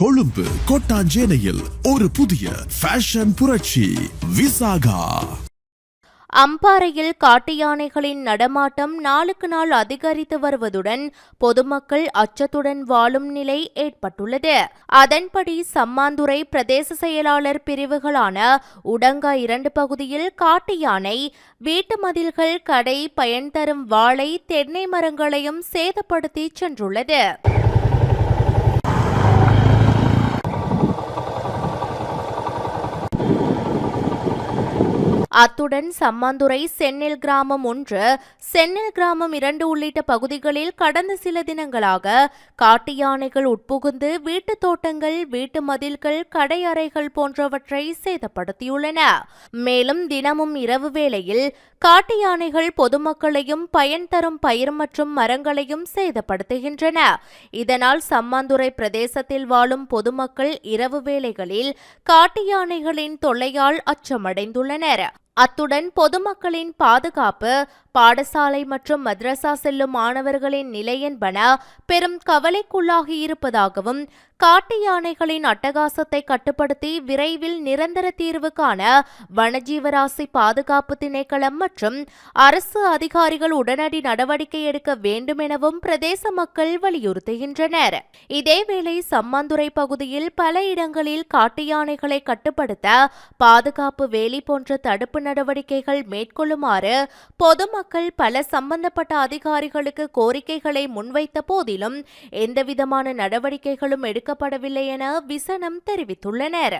கொழும்பு கோட்டாஞ்சேனையில் ஒரு புதிய ஃபேஷன் புரட்சி விசாகா. அம்பாறையில் காட்டு யானைகளின் நடமாட்டம் நாளுக்கு நாள் அதிகரித்து வருவதுடன் பொதுமக்கள் அச்சத்துடன் வாழும் நிலை ஏற்பட்டுள்ளது. அதன்படி சம்மாந்துறை பிரதேச செயலாளர் பிரிவுகளான உடங்கா இரண்டு பகுதியில் காட்டு யானை வீட்டு மதில்கள் கடை பயன் தரும் வாழை தென்னை மரங்களையும் சேதப்படுத்தி சென்றுள்ளது. அத்துடன் சம்மாந்துறை சென்னில் கிராமம் ஒன்று சென்னில் கிராமம் இரண்டு உள்ளிட்ட பகுதிகளில் கடந்த சில தினங்களாக காட்டு யானைகள் உட்புகுந்து வீட்டுத் தோட்டங்கள் வீட்டு மதில்கள் கடையறைகள் போன்றவற்றை சேதப்படுத்தியுள்ளன. மேலும் தினமும் இரவு வேளையில் காட்டு யானைகள் பொதுமக்களையும் பயன் தரும் பயிர் மற்றும் மரங்களையும் சேதப்படுத்துகின்றன. இதனால் சம்மாந்துறை பிரதேசத்தில் வாழும் பொதுமக்கள் இரவு வேளைகளில் காட்டு யானைகளின் தொல்லையால் அச்சமடைந்துள்ளனர். அத்துடன் பொதுமக்களின் பாதுகாப்பு பாடசாலை மற்றும் மദ്ரசா செல்லும் மாணவர்களின் நிலை என்பன பெரும் கவலைக்குள்ளாகி இருப்பதாகவும் காட்டு யானைகளின் அட்டகாசத்தை கட்டுப்படுத்தி விரைவில் நிரந்தர தீர்வு காண வனஜீவராசி பாதுகாப்பு திணைக்களம் மற்றும் அரசு அதிகாரிகள் உடனடி நடவடிக்கை எடுக்க வேண்டும் எனவும் பிரதேச மக்கள் வலியுறுத்துகின்றனர். இதேவேளை சம்மாந்துறை பகுதியில் பல இடங்களில் காட்டு யானைகளை கட்டுப்படுத்த பாதுகாப்பு வேலி போன்ற தடுப்பு தடுப்பு நடவடிக்கைகள் மேற்கொள்ளுமாறு பொதுமக்கள் பல சம்பந்தப்பட்ட அதிகாரிகளுக்கு கோரிக்கைகளை முன்வைத்த போதிலும் எந்தவிதமான நடவடிக்கைகளும் எடுக்கப்படவில்லை என விசனம் தெரிவித்துள்ளனர்.